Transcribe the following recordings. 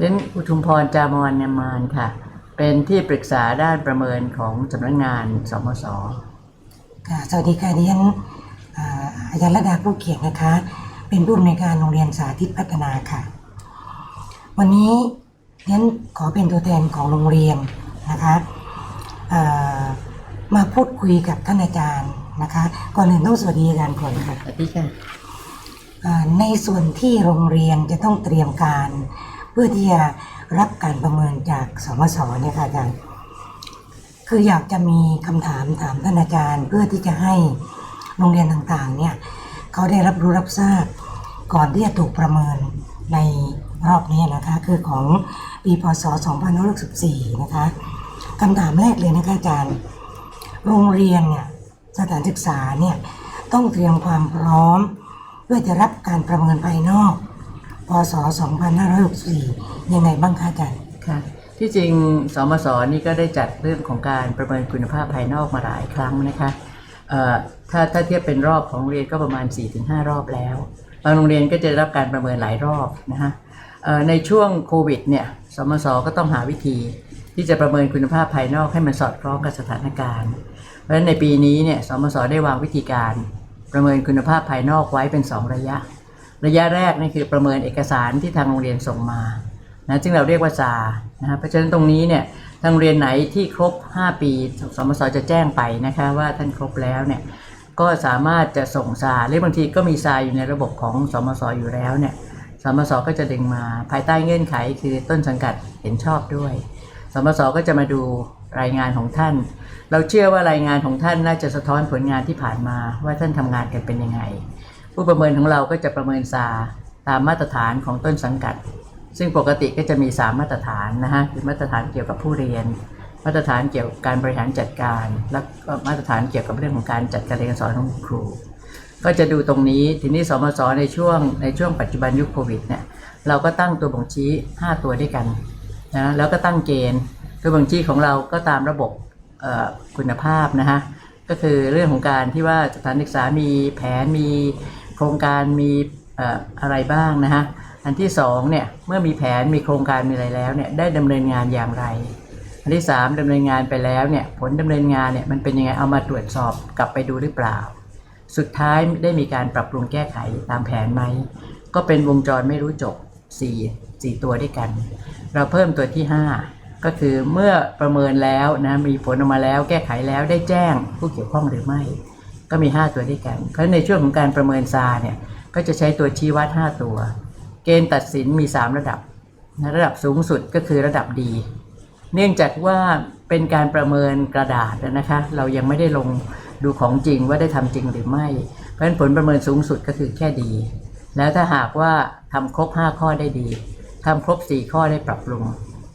เล่นอุทุมพรจามอนยามานค่ะ เป็นที่ปรึกษาด้านประเมินของสำนักงานสมสค่ะสวัสดีค่ะดิฉันอ่าอาจารย์ระดาผู้เขียนนะคะ เป็นผู้อำนวยการโรงเรียนสาธิตพัฒนาค่ะ วันนี้ดิฉันขอเป็นตัวแทนของโรงเรียนนะคะอ่ามาพูดคุยกับท่านอาจารย์นะคะก่อนอื่นต้องสวัสดีอาจารย์ก่อนค่ะสวัสดีค่ะอ่าในส่วนที่โรงเรียนจะต้องเตรียมการ เพื่อที่จะรับการประเมินจากสมสเนี่ยค่ะอาจารย์ คืออยากจะมีคำถามถามท่านอาจารย์ เพื่อที่จะให้โรงเรียนต่างๆ เนี่ยเขาได้รับรู้รับทราบ ก่อนที่จะถูกประเมินในรอบนี้นะคะ คือของปีพศ2564นะคะคำถามแรกเลยนะคะอาจารย์ โรงเรียนเนี่ยสถานศึกษาเนี่ยต้องเตรียมความพร้อม เพื่อจะรับการประเมินภายนอก พศ 2564 ยังไงบ้างคะอาจารย์ค่ะที่จริงสมสนี่ก็ได้จัดเรื่องของการประเมินคุณภาพภายนอกมาหลายครั้งนะคะถ้าถ้าเทียบเป็นรอบของเรียนก็ประมาณ 4-5 รอบแล้วบางโรงเรียนก็จะได้รับการประเมินหลายรอบนะคะในช่วงโควิดเนี่ยสมสก็ต้องหาวิธีที่จะประเมินคุณภาพภายนอกให้มันสอดคล้องกับสถานการณ์ เพราะฉะนั้นในปีนี้เนี่ยสมสได้วางวิธีการประเมินคุณภาพภายนอกไว้เป็น 2 ระยะ ระยะแรกนี่คือประเมินเอกสารที่ทางโรงเรียนส่งมานะซึ่งเราเรียกว่าซานะเพราะฉะนั้นตรงนี้เนี่ยทางเรียนไหนที่ครบ 5 ปีสมสจะแจ้งไปนะคะว่าท่านครบแล้วเนี่ยก็สามารถจะส่งซาหรือบางทีก็มีซาอยู่ในระบบของสมสอยู่แล้วเนี่ยสมสก็จะดึงมาภายใต้เงื่อนไขคือต้นสังกัดเห็นชอบด้วย สมสก็จะมาดูรายงานของท่าน เราเชื่อว่ารายงานของท่านน่าจะสะท้อนผลงานที่ผ่านมาว่าท่านทำงานกันเป็นยังไง ผู้ประเมินของเราก็จะประเมินซาตามมาตรฐานของต้นสังกัด ซึ่งปกติก็จะมี 3 มาตรฐานนะฮะคือมาตรฐานเกี่ยวกับผู้เรียน มาตรฐานเกี่ยวกับการบริหารจัดการ และก็มาตรฐานเกี่ยวกับเรื่องของการจัดการเรียนการสอนของครู ก็จะดูตรงนี้ทีนี้สมสในช่วงในช่วงปัจจุบันยุคโควิดเนี่ยเราก็ตั้งตัวบ่งชี้ 5 ตัวด้วยกันนะแล้วก็ตั้งเกณฑ์ตัวบ่งชี้ของเราก็ตามระบบคุณภาพนะฮะก็คือเรื่องของการที่ว่าสถานศึกษามีแผนมี ครงการมีอะไรบ้างนะฮะอันที่สองเนี่ยเมื่อมีแผนมีโครงการมีอะไรแล้วเนี่ยได้ดำเนินงานอย่างไร อันที่สามดำเนินงานไปแล้วเนี่ยผลดำเนินงานเนี่ยมันเป็นยังไงเอามาตรวจสอบกลับไปดูหรือเปล่า สุดท้ายได้มีการปรับปรุงแก้ไขตามแผนไหมก็เป็นวงจรไม่รู้จบ 4 4 ตัวด้วยกัน เราเพิ่มตัวที่ 5 ก็คือเมื่อประเมินแล้วนะมีผลออกมาแล้วแก้ไขแล้วได้แจ้งผู้เกี่ยวข้องหรือไม่ ก็มี 5 ตัวด้วยกัน เพราะฉะนั้นในช่วงของการประเมินซาเนี่ยก็จะใช้ตัวชี้วัด 5 ตัว เกณฑ์ตัดสินมี 3 ระดับนะระดับสูงสุดก็คือระดับดี เนื่องจากว่าเป็นการประเมินกระดาษนะคะ เรายังไม่ได้ลงดูของจริงว่าได้ทำจริงหรือไม่ เพราะฉะนั้นผลประเมินสูงสุดก็คือแค่ดี แล้วถ้าหากว่าทำครบ 5 ข้อได้ดีทำครบ 4 ข้อได้ปรับปรุง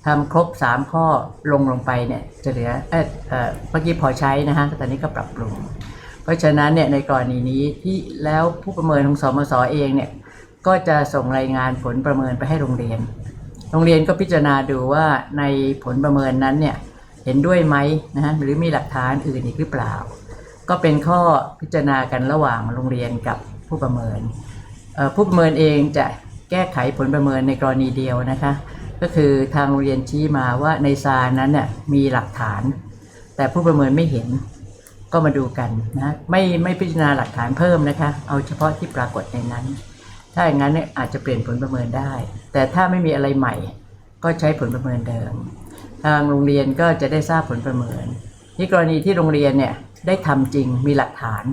ทำครบ 3 ข้อลงลงไปเนี่ยจะเหลือเออเออเมื่อกี้พอใช้นะฮะตอนนี้ก็ปรับปรุง เพราะฉะนั้นเนี่ยในกรณีนี้ที่แล้วผู้ประเมินของสมสอเองเนี่ยก็จะส่งรายงานผลประเมินไปให้โรงเรียน โรงเรียนก็พิจารณาดูว่าในผลประเมินนั้นเนี่ยเห็นด้วยไหมนะฮะหรือมีหลักฐานอื่นอีกหรือเปล่า ก็เป็นข้อพิจารณากันระหว่างโรงเรียนกับผู้ประเมินผู้ประเมินเองจะแก้ไขผลประเมินในกรณีเดียวนะคะ ก็คือทางโรงเรียนชี้มาว่าในซานั้นเนี่ยมีหลักฐาน แต่ผู้ประเมินไม่เห็น ก็มาดูกันนะไม่ไม่พิจารณาหลักฐานเพิ่มนะคะ เอาเฉพาะที่ปรากฏในนั้น ถ้าอย่างนั้นเนี่ยอาจจะเปลี่ยนผลประเมินได้ แต่ถ้าไม่มีอะไรใหม่ ก็ใช้ผลประเมินเดิม ทางโรงเรียนก็จะได้ทราบผลประเมินที่กรณีที่โรงเรียนเนี่ยได้ทำจริงมีหลักฐาน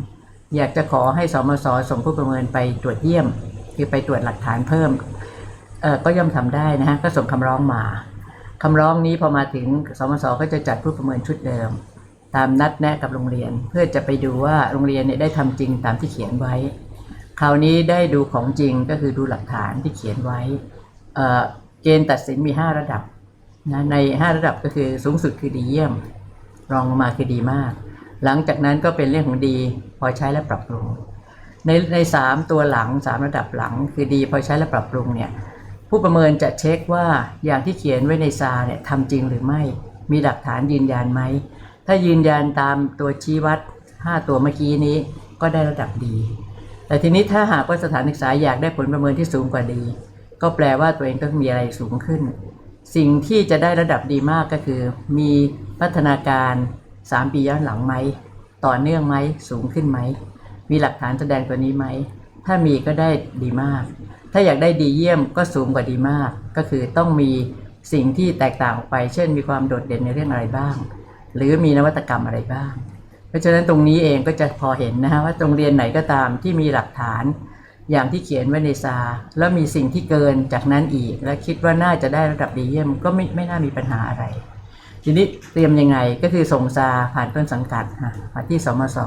อยากจะขอให้สมสส่งผู้ประเมินไปตรวจเยี่ยม คือไปตรวจหลักฐานเพิ่มเออก็ย่อมทำได้นะฮะก็ส่งคำร้องมาคำร้องนี้พอมาถึงสมสก็จะจัดผู้ประเมินชุดเดิม ตามนัดแนะกับโรงเรียน เพื่อจะไปดูว่าโรงเรียนเนี่ยได้ทำจริงตามที่เขียนไว้ คราวนี้ได้ดูของจริงก็คือดูหลักฐานที่เขียนไว้เเกณฑ์ตัดสินมี 5 ระดับนะใน 5 ระดับก็คือสูงสุดคือดีเยี่ยม รองลงมาคือดีมาก หลังจากนั้นก็เป็นเรื่องของดีพอใช้และปรับปรุง ในในสามตัวหลังสามระดับหลังคือดีพอใช้และปรับปรุงเนี่ยผู้ประเมินจะเช็คว่าอย่างที่เขียนไว้ในซาเนี่ยทำจริงหรือไม่ มีหลักฐานยืนยันไหม ถ้ายืนยันตามตัวชี้วัด 5 ตัวเมื่อกี้นี้ก็ได้ระดับดี แต่ทีนี้ถ้าหากว่าสถานศึกษาอยากได้ผลประเมินที่สูงกว่าดี ก็แปลว่าตัวเองต้องมีอะไรสูงขึ้น สิ่งที่จะได้ระดับดีมากก็คือ มีพัฒนาการ 3 ปีย้อนหลังไหม ต่อเนื่องไหม สูงขึ้นไหม มีหลักฐานแสดงตัวนี้ไหม ถ้ามีก็ได้ดีมาก ถ้าอยากได้ดีเยี่ยมก็สูงกว่าดีมาก ก็คือต้องมีสิ่งที่แตกต่างออกไป เช่น มีความโดดเด่นในเรื่องอะไรบ้าง หรือมีนวัตกรรมอะไรบ้าง เพราะฉะนั้นตรงนี้เองก็จะพอเห็นนะฮะว่าโรงเรียนไหนก็ตามที่มีหลักฐานอย่างที่เขียนไว้ในซา แล้วมีสิ่งที่เกินจากนั้นอีก และคิดว่าน่าจะได้ระดับดีเยี่ยมก็ไม่ไม่น่ามีปัญหาอะไร ทีนี้เตรียมยังไงก็คือส่งซาผ่านต้นสังกัดฮะมาที่สมศ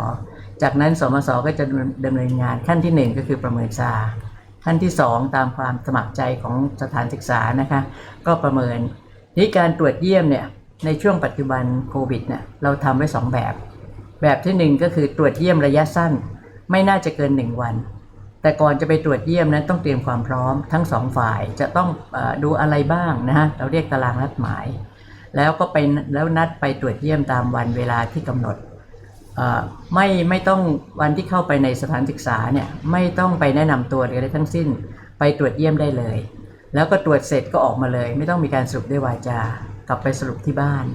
จากนั้นสมศก็จะดำเนินงานขั้นที่หนึ่งก็คือประเมินซาขั้นที่สองตามความสมัครใจของสถานศึกษานะคะ ก็ประเมินทีนี้การตรวจเยี่ยมเนี่ย ในช่วงปัจจุบันโควิดเนี่ยเราทำไว้สองแบบ แบบที่หนึ่งก็คือตรวจเยี่ยมระยะสั้น ไม่น่าจะเกินหนึ่งวัน แต่ก่อนจะไปตรวจเยี่ยมนั้นต้องเตรียมความพร้อม ทั้งสองฝ่ายจะต้องอดูอะไรบ้างนะฮะเราเรียกตารางนัดหมาย แล้วก็ไปแล้วนัดไปตรวจเยี่ยมตามวันเวลาที่กำหนดไม่ไม่ต้องวันที่เข้าไปในสถานศึกษาเนี่ยไม่ต้องไปแนะนำตัวหรืออะไรทั้งสิ้น ไปตรวจเยี่ยมได้เลย แล้วก็ตรวจเสร็จก็ออกมาเลย ไม่ต้องมีการสรุปด้วยวาจา กลับไปสรุปที่บ้าน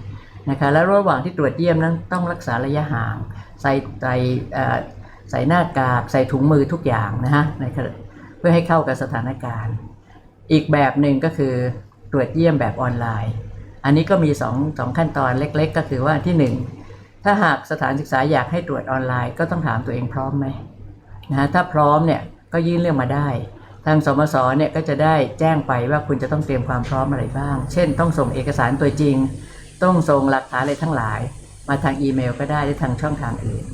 นะคะแล้วระหว่างที่ตรวจเยี่ยมนั้นต้องรักษาระยะห่าง ใส่ใส่ใส่หน้ากากใส่ถุงมือทุกอย่างนะฮะในขณะเพื่อให้เข้ากับสถานการณ์ อีกแบบหนึ่งก็คือตรวจเยี่ยมแบบออนไลน์ อันนี้ก็มีสองสองขั้นตอนเล็กๆ ก็คือว่าที่หนึ่งถ้าหากสถานศึกษาอยากให้ตรวจออนไลน์ ก็ต้องถามตัวเองพร้อมไหมนะฮะถ้าพร้อมเนี่ยก็ยื่นเรื่องมาได้ ทางสมสเนี่ยก็จะได้แจ้งไปว่าคุณจะต้องเตรียมความพร้อมอะไรบ้าง เช่น ต้องส่งเอกสารตัวจริง ต้องส่งหลักฐานอะไรทั้งหลาย มาทางอีเมลก็ได้หรือทางช่องทางอื่น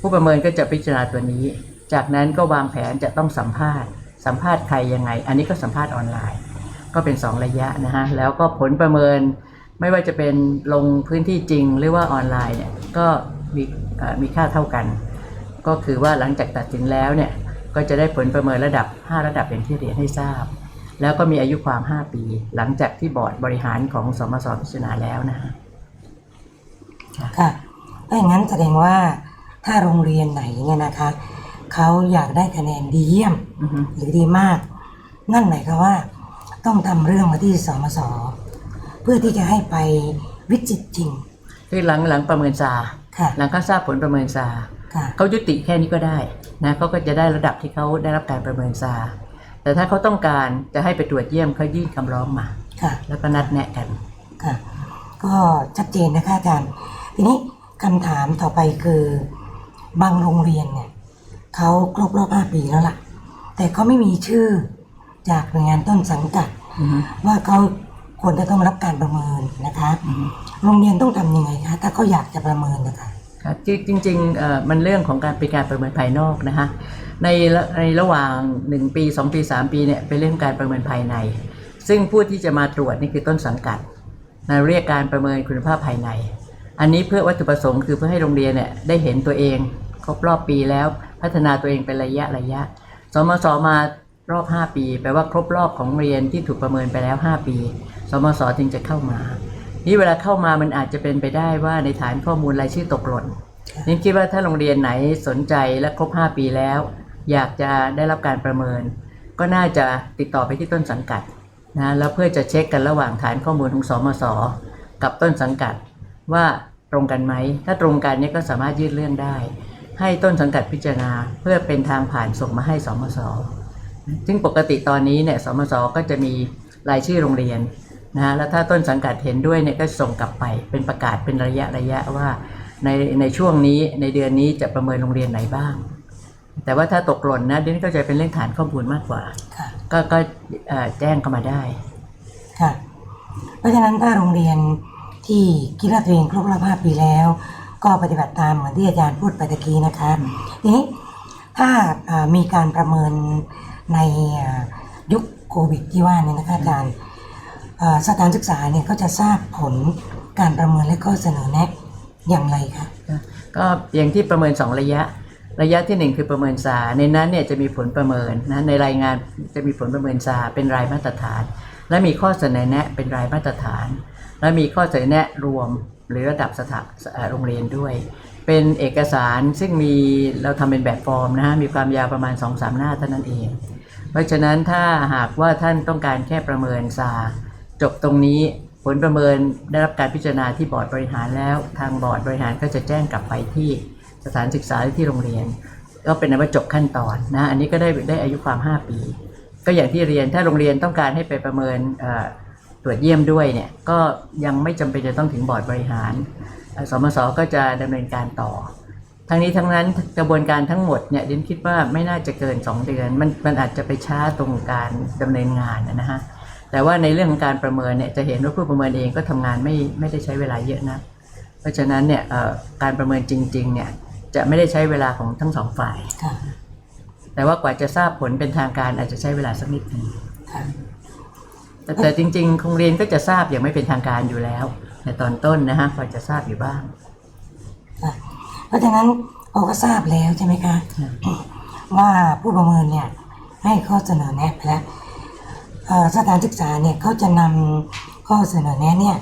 ผู้ประเมินก็จะพิจารณาตัวนี้ จากนั้นก็วางแผนจะต้องสัมภาษณ์ สัมภาษณ์ใครยังไง อันนี้ก็สัมภาษณ์ออนไลน์ ก็เป็น 2 ระยะนะฮะ แล้วก็ผลประเมินไม่ว่าจะเป็นลงพื้นที่จริงหรือว่าออนไลน์เนี่ย ก็มีมีค่าเท่ากัน ก็คือว่าหลังจากตัดสินแล้วเนี่ย ก็จะได้ผลประเมินระดับ 5 ระดับอย่างที่เรียนให้ทราบ แล้วก็มีอายุความ 5 ปี หลังจากที่บอร์ดบริหารของสมสพิจารณาแล้วนะฮะค่ะถ้าอย่างนั้นแสดงว่าถ้าโรงเรียนไหนเนี่ยนะคะเขาอยากได้คะแนนดีเยี่ยมอือฮึหรือดีมาก นั่นหมายความว่า ต้องทำเรื่องมาที่สมสเพื่อที่จะให้ไปวิจิตรจริง คือหลังหลังประเมินซาค่ะหลังเขาทราบผลประเมินซาค่ะ เขายุติแค่นี้ก็ได้นะเขาก็จะได้ระดับที่เขาได้รับการประเมินซาแต่ถ้าเขาต้องการจะให้ไปตรวจเยี่ยมเขายื่นคำร้องมาค่ะแล้วก็นัดแนะกันค่ะก็ชัดเจนนะคะอาจารย์ทีนี้คำถามต่อไปคือบางโรงเรียนเนี่ยเขาครบรอบ5ปีแล้วล่ะ แต่เขาไม่มีชื่อจากหน่วยงานต้นสังกัดอือฮึว่าเขาควรจะต้องรับการประเมินนะคะอือฮึโรงเรียนต้องทำยังไงคะถ้าเขาอยากจะประเมินนะคะครับ จริงจริงๆมันเรื่องของการเป็นการประเมินภายนอกนะฮะในในระหว่าง 1 ปี 2 ปี 3 ปีเนี่ยเป็นเรื่องการประเมินภายใน ซึ่งผู้ที่จะมาตรวจนี่คือต้นสังกัดนะเรียกการประเมินคุณภาพภายใน อันนี้เพื่อวัตถุประสงค์คือเพื่อให้โรงเรียนเนี่ยได้เห็นตัวเอง ครบรอบปีแล้วพัฒนาตัวเองเป็นระยะระยะ สมสมารอบ 5 ปี แปลว่าครบรอบของเรียนที่ถูกประเมินไปแล้ว 5 ปี สมสจึงจะเข้ามา นี่เวลาเข้ามามันอาจจะเป็นไปได้ว่าในฐานข้อมูลรายชื่อตกหล่นนี่คิดว่าถ้าโรงเรียนไหนสนใจและครบ 5 ปีแล้ว อยากจะได้รับการประเมิน ก็น่าจะติดต่อไปที่ต้นสังกัดนะแล้วเพื่อจะเช็คกันระหว่างฐานข้อมูลของสมสกับต้นสังกัดว่าตรงกันไหม ถ้าตรงกันเนี่ยก็สามารถยื่นเรื่องได้ ให้ต้นสังกัดพิจารณาเพื่อเป็นทางผ่านส่งมาให้สมสซึ่งปกติตอนนี้เนี่ยสมสก็จะมีรายชื่อโรงเรียน นะฮะแล้วถ้าต้นสังกัดเห็นด้วยเนี่ยก็ส่งกลับไปเป็นประกาศเป็นระยะระยะว่าในในช่วงนี้ในเดือนนี้จะประเมินโรงเรียนไหนบ้าง แต่ว่าถ้าตกหล่นนะเดี๋ยวนี้ก็จะเป็นเรื่องฐานข้อมูลมากกว่าค่ะก็ก็เอ่อแจ้งเข้ามาได้ค่ะเพราะฉะนั้นถ้าโรงเรียนที่คิดว่าตัวเองครบรอบ5ปีแล้ว ก็ปฏิบัติตามเหมือนที่อาจารย์พูดไปตะกี้นะคะทีนี้ถ้าอ่ามีการประเมินในอ่ายุคโควิดที่ว่าเนี่ยนะคะอาจารย์อ่า สถานศึกษาเนี่ยก็จะทราบผลการประเมินและข้อเสนอแนะอย่างไรคะก็อย่างที่ประเมิน 2 ระยะ ระยะทีหนึ่1 คือประเมินซาในนั้นเนี่ยจะมีผลประเมินนะในรายงานจะมีผลประเมินซาเป็นรายมาตรฐาน และมีข้อเสนอแนะเป็นรายมาตรฐาน และมีข้อเสนอแนะรวมหรือระดับสถาโรงเรียนด้วย เป็นเอกสารซึ่งมีเราทำเป็นแบบฟอร์มนะฮะมีความยาวประมาณ 2-3 หน้าเท่านั้นเอง เพราะฉะนั้นถ้าหากว่าท่านต้องการแค่ประเมินซา จบตรงนี้ผลประเมินได้รับการพิจารณาที่บอร์ดบริหารแล้ว ทางบอร์ดบริหารก็จะแจ้งกลับไปที่สถานศึกษาที่โรงเรียน ก็เป็นอันว่าจบขั้นตอนนะอันนี้ก็ได้ได้อายุความ 5 ปี ก็อย่างที่เรียนถ้าโรงเรียนต้องการให้ไปประเมินตรวจเยี่ยมด้วยเนี่ยก็ยังไม่จำเป็นจะต้องถึงบอร์ดบริหารสมสก็จะดำเนินการต่อ ทั้งนี้ทั้งนั้นกระบวนการทั้งหมดเนี่ยดินคิดว่าไม่น่าจะเกิน 2 เดือน มันมันอาจจะไปช้าตรงการดำเนินงานนะฮะ แต่ว่าในเรื่องของการประเมินเนี่ยจะเห็นว่าผู้ประเมินเองก็ทำงานไม่ไม่ได้ใช้เวลาเยอะนะ เพราะฉะนั้นเนี่ยเอ่อการประเมินจริงๆเนี่ยจะไม่ได้ใช้เวลาของทั้งสองฝ่ายค่ะแต่ว่ากว่าจะทราบผลเป็นทางการอาจจะใช้เวลาสักนิดหนึงค่ะแต่แต่จริงๆโรงเรียนก็จะทราบอย่างไม่เป็นทางการอยู่แล้ว ในตอนต้นนะฮะพอจะทราบอยู่บ้างค่ะเพราะฉะนั้นเราก็ทราบแล้วใช่ไหมคะว่าผู้ประเมินเนี่ยให้ข้อเสนอแนะไปแล้วเอ่อ สถานศึกษาเนี่ยเขาจะนำข้อเสนอแนะเนี่ย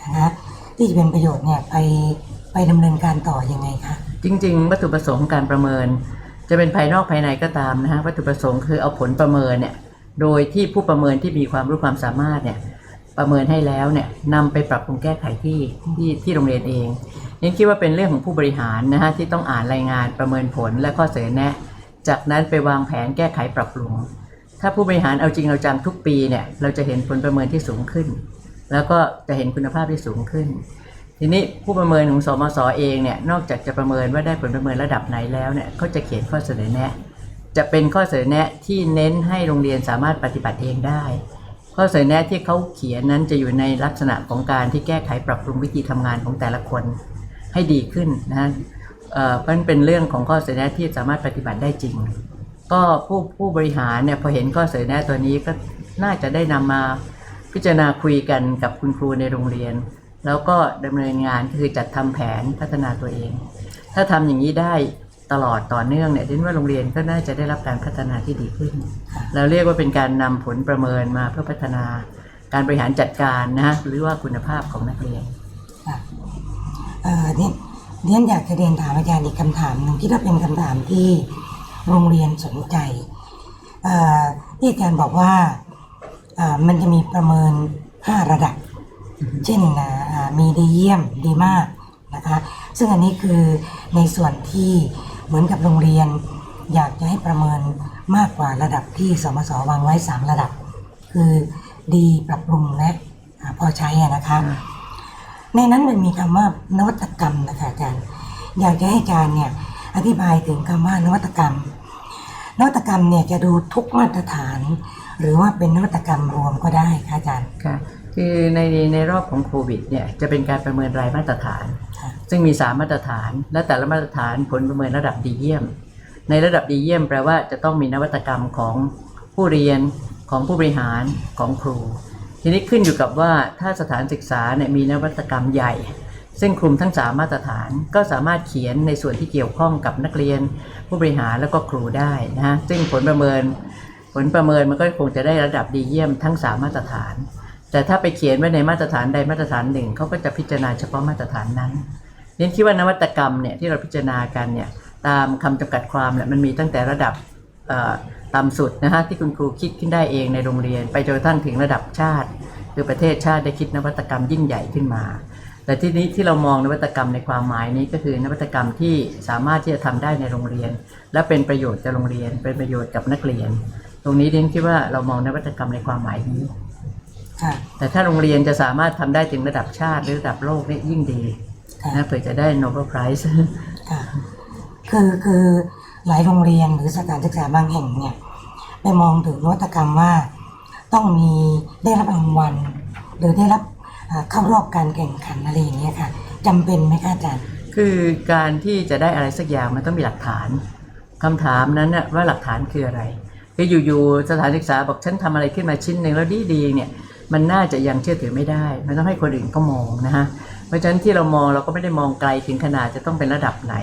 นะคะที่จะเป็นประโยชน์เนี่ยไปไปดำเนินการต่อยังไงคะจริง ๆ วัตถุประสงค์การประเมิน จะเป็นภายนอกภายในก็ตามนะฮะวัตถุประสงค์คือเอาผลประเมินเนี่ยโดยที่ผู้ประเมินที่มีความรู้ความสามารถเนี่ยประเมินให้แล้วเนี่ยนำไปปรับปรุงแก้ไขที่ที่ที่โรงเรียนเองนี่คิดว่าเป็นเรื่องของผู้บริหารนะฮะที่ต้องอ่านรายงานประเมินผลและข้อเสนอแนะ จากนั้นไปวางแผนแก้ไขปรับปรุง ถ้าผู้บริหารเอาจริงเอาจังทุกปีเนี่ยเราจะเห็นผลประเมินที่สูงขึ้น แล้วก็จะเห็นคุณภาพที่สูงขึ้น ทีนี้ผู้ประเมินของสมศเองเนี่ยนอกจากจะประเมินว่าได้ผลประเมินระดับไหนแล้วเนี่ยเขาจะเขียนข้อเสนอแนะ จะเป็นข้อเสนอแนะที่เน้นให้โรงเรียนสามารถปฏิบัติเองได้ ข้อเสนอแนะที่เขาเขียนนั้นจะอยู่ในลักษณะของการที่แก้ไขปรับปรุงวิธีทำงานของแต่ละคนให้ดีขึ้นนะฮะเออเพราะมันเป็นเรื่องของข้อเสนอแนะที่สามารถปฏิบัติได้จริง ก็ผู้ผู้บริหารเนี่ยพอเห็นข้อเสนอแนะตัวนี้ก็น่าจะได้นำมาพิจารณาคุยกันกับคุณครูในโรงเรียน แล้วก็ดำเนินงานคือจัดทำแผนพัฒนาตัวเอง ถ้าทำอย่างนี้ได้ตลอดต่อเนื่องเนี่ยดินว่าโรงเรียนก็น่าจะได้รับการพัฒนาที่ดีขึ้น เราเรียกว่าเป็นการนำผลประเมินมาเพื่อพัฒนาการบริหารจัดการนะฮะหรือว่าคุณภาพของนักเรียนค่ะเออเนี่ยเรียนอยากจะเรียนถามอาจารย์อีกคำถามหนึ่งที่ก็เป็นคำถามที่ โรงเรียนสนใจอ่อที่อาจารย์บอกว่าอ่อมันจะมีประเมิน 5 ระดับ เช่นนะอ่ามีดีเยี่ยมดีมากนะคะซึ่งอันนี้คือในส่วนที่เหมือนกับโรงเรียน อยากจะให้ประเมินมากกว่าระดับที่สมสวางไว้ 3 ระดับ คือดีปรับปรุงและพอใช้นะคะในนั้นมันมีคำว่านวัตกรรมนะคะอาจารย์อยากจะให้อาจารย์เนี่ย อธิบายถึงคำว่านวัตกรรม นวัตกรรมเนี่ยจะดูทุกมาตรฐาน หรือว่าเป็นนวัตกรรมรวมก็ได้ค่ะอาจารย์ค่ะคือในในรอบของโควิดเนี่ยจะเป็นการประเมินรายมาตรฐานค่ะซึ่งมี 3 มาตรฐาน และแต่ละมาตรฐานผลประเมินระดับดีเยี่ยม ในระดับดีเยี่ยมแปลว่าจะต้องมีนวัตกรรมของผู้เรียนของผู้บริหารของครู ทีนี้ขึ้นอยู่กับว่าถ้าสถานศึกษาเนี่ยมีนวัตกรรมใหญ่ ซึ่งคลุมทั้ง 3 มาตรฐานก็สามารถเขียนในส่วนที่เกี่ยวข้องกับนักเรียน ผู้บริหารแล้วก็ครูได้นะฮะซึ่งผลประเมิน ผลประเมินมันก็คงจะได้ระดับดีเยี่ยมทั้ง 3 มาตรฐาน แต่ถ้าไปเขียนไว้ในมาตรฐานใดมาตรฐานหนึ่งเขาก็จะพิจารณาเฉพาะมาตรฐานนั้นเรียนคิดว่านวัตกรรมเนี่ยที่เราพิจารณากันเนี่ยตามคำจำกัดความเนี่ยมันมีตั้งแต่ระดับต่ำสุดนะฮะที่คุณครูคิดขึ้นได้เองในโรงเรียน ไปจนกระทั่งถึงระดับชาติ คือประเทศชาติได้คิดนวัตกรรมยิ่งใหญ่ขึ้นมา แต่ที่นี้ที่เรามองนวัตกรรมในความหมายนี้ก็คือนวัตกรรมที่สามารถที่จะทำได้ในโรงเรียน และเป็นประโยชน์กับโรงเรียน เป็นประโยชน์กับนักเรียน ตรงนี้เรียนคิดว่าเรามองนวัตกรรมในความหมายนี้ค่ะแต่ถ้าโรงเรียนจะสามารถทำได้ถึงระดับชาติหรือระดับโลกนี่ยิ่งดีค่ะนะเผื่อจะได้ Nobel Prize ค่ะคือคือหลายโรงเรียนหรือสถานศึกษาบางแห่งเนี่ยไปมองถึงนวัตกรรมว่าต้องมีได้รับรางวัล หรือได้รับอ่า เข้ารอบการแข่งขันอะไรอย่างเงี้ยค่ะจำเป็นไหมคะอาจารย์ คือการที่จะได้อะไรสักอย่างมันต้องมีหลักฐานคำถามนั้นน่ะว่าหลักฐานคืออะไรคืออยู่ๆสถานศึกษาบอกฉันทำอะไรขึ้นมาชิ้นหนึ่งแล้วดีๆเนี่ยมันน่าจะยังเชื่อถือไม่ได้ มันต้องให้คนอื่นก็มองนะฮะเพราะฉะนั้นที่เรามองเราก็ไม่ได้มองไกลถึงขนาดจะต้องเป็นระดับไหน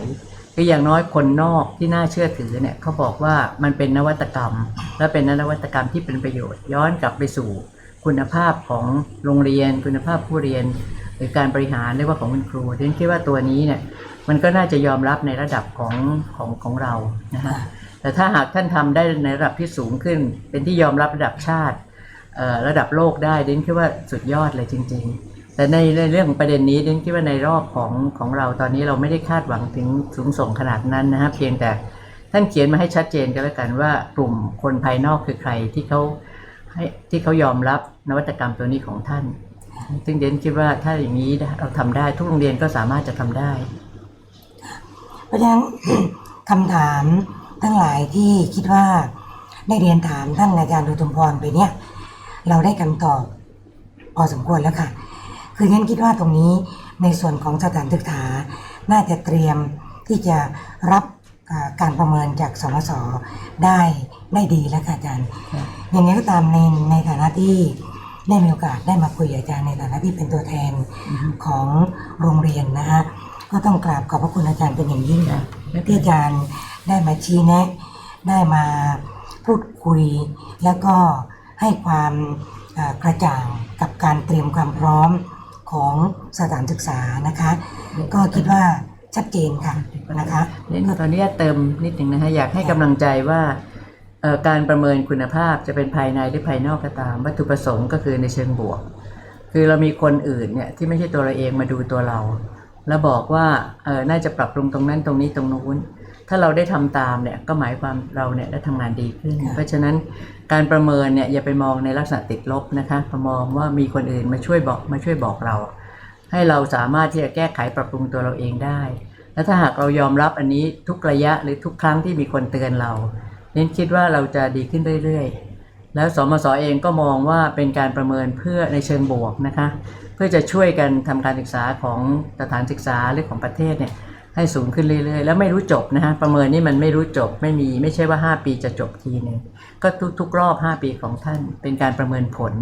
คืออย่างน้อยคนนอกที่น่าเชื่อถือเนี่ยเขาบอกว่ามันเป็นนวัตกรรม และเป็นนวัตกรรมที่เป็นประโยชน์ ย้อนกลับไปสู่ คุณภาพของโรงเรียน คุณภาพผู้เรียน หรือการบริหารเรียกว่าของคุณครูดังนั้นคิดว่าตัวนี้เนี่ยมันก็น่าจะยอมรับในระดับของของของเรานะฮะแต่ถ้าหากท่านทำได้ในระดับที่สูงขึ้น เป็นที่ยอมรับระดับชาติระดับโลกได้ดิฉันคิดว่าสุดยอดเลยจริง ๆแต่ในในเรื่องประเด็นนี้ดิฉันคิดว่าในรอบของของเราตอนนี้เราไม่ได้คาดหวังถึงสูงส่งขนาดนั้นนะฮะเพียงแต่ท่านเขียนมาให้ชัดเจนก็แล้วกันว่ากลุ่มคนภายนอกคือใครที่เขา ให้ที่เขายอมรับนวัตกรรมตัวนี้ของท่าน ซึ่งเดนคิดว่าถ้าอย่างนี้เราทำได้ทุกโรงเรียนก็สามารถจะทำได้ เพราะฉะนั้นคำถามทั้งหลายที่คิดว่าได้เรียนถามท่านอาจารย์ดุตุมพรไปเนี่ย เราได้คำตอบพอสมควรแล้วค่ะ คือฉันคิดว่าตรงนี้ในส่วนของสถานศึกษาน่าจะเตรียมที่จะรับ การประเมินจากสมสได้ได้ดีแล้วค่ะอาจารย์ครับอย่างนี้ก็ตามในในฐานะที่ได้มีโอกาสได้มาคุยกับอาจารย์ในฐานะที่เป็นตัวแทนของโรงเรียนนะคะก็ต้องกราบขอบพระคุณอาจารย์เป็นอย่างยิ่งครับที่อาจารย์ได้มาชี้แนะ ได้มาพูดคุย แล้วก็ให้ความเอ่อกระจ่างกับการเตรียมความพร้อมของสถานศึกษานะคะ ก็คิดว่า ชัดเจนค่ะนะคะเล่นตอนนี้เติมนิดหนึ่งนะฮะอยากให้กำลังใจว่าเอ่อการประเมินคุณภาพจะเป็นภายในหรือภายนอกก็ตาม วัตถุประสงค์ก็คือในเชิงบวก คือเรามีคนอื่นเนี่ยที่ไม่ใช่ตัวเราเองมาดูตัวเรา แล้วบอกว่าเออน่าจะปรับปรุงตรงนั้นตรงนี้ตรงนู้น ถ้าเราได้ทำตามเนี่ยก็หมายความเราเนี่ยได้ทำงานดีขึ้นค่ะเพราะฉะนั้นการประเมินเนี่ยอย่าไปมองในลักษณะติดลบนะคะมามองว่ามีคนอื่นมาช่วยบอกมาช่วยบอกเรา ให้เราสามารถที่จะแก้ไขปรับปรุงตัวเราเองได้ และถ้าหากเรายอมรับอันนี้ทุกระยะหรือทุกครั้งที่มีคนเตือนเรา เน้นคิดว่าเราจะดีขึ้นเรื่อยๆ แล้วสมศเองก็มองว่าเป็นการประเมินเพื่อในเชิงบวกนะคะ เพื่อจะช่วยกันทำการศึกษาของสถานศึกษาหรือของประเทศเนี่ยให้สูงขึ้นเรื่อยๆ แล้วไม่รู้จบนะฮะประเมินนี่มันไม่รู้จบไม่มีไม่ใช่ว่า 5 ปีจะจบทีหนึ่งก็ทุกๆรอบ 5 ปีของท่านเป็นการประเมินผล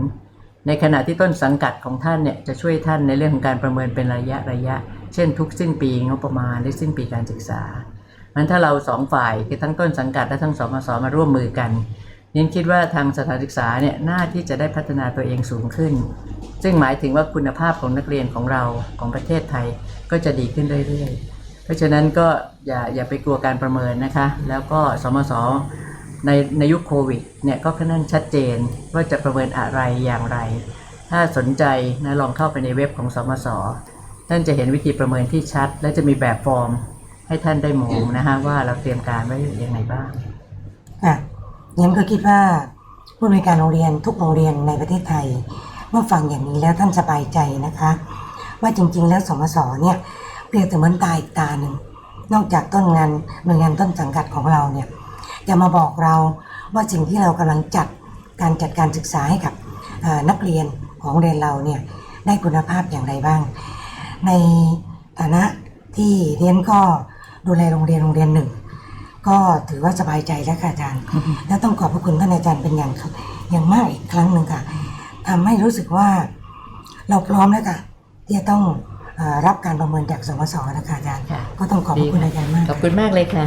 ในขณะที่ต้นสังกัดของท่านเนี่ยจะช่วยท่านในเรื่องของการประเมินเป็นระยะระยะ เช่นทุกสิ้นปีงบประมาณหรือสิ้นปีการศึกษามันถ้าเราสองฝ่ายคือทั้งต้นสังกัดและทั้งสมศมาร่วมมือกันเน้นคิดว่าทางสถานศึกษาเนี่ยน่าที่จะได้พัฒนาตัวเองสูงขึ้น ซึ่งหมายถึงว่าคุณภาพของนักเรียนของเราของประเทศไทยก็จะดีขึ้นเรื่อยๆ เพราะฉะนั้นก็อย่าอย่าไปกลัวการประเมินนะคะ แล้วก็สมศ ในในยุคโควิดเนี่ยก็ค่อนข้างชัดเจนว่าจะประเมินอะไรอย่างไร ถ้าสนใจนะลองเข้าไปในเว็บของสมศท่านจะเห็นวิธีประเมินที่ชัด และจะมีแบบฟอร์มให้ท่านได้มองนะฮะว่าเราเตรียมการไว้ยังไงบ้างค่ะยังก็คิดว่าผู้อำนการโรงเรียนทุกโรงเรียนในประเทศไทย เมื่อฟังอย่างนี้แล้วท่านสบายใจนะคะ ว่าจริง ๆ แล้วสมสเนี่ยเปรียบเสมือนตาอีกตาหนึ่งนอกจากต้นงานหน่วยงานต้นสังกัดของเราเนี่ย จะมาบอกเราว่าสิ่งที่เรากำลังจัดการจัดการศึกษาให้กับเอ่อนักเรียนของโรงเรียนเราเนี่ยได้คุณภาพอย่างไรบ้าง ในฐานะที่เรียนก็ดูแลโรงเรียนโรงเรียนหนึ่ง ก็ถือว่าสบายใจแล้วค่ะอาจารย์ และต้องขอบพระคุณท่านอาจารย์เป็นอย่างอย่างมากอีกครั้งหนึ่งค่ะทำให้รู้สึกว่าเราพร้อมแล้วค่ะที่จะต้องเออรับการประเมินจากสมสนะคะอาจารย์ค่ะก็ต้องขอบพระคุณอาจารย์มาก ขอบคุณมากเลยค่ะ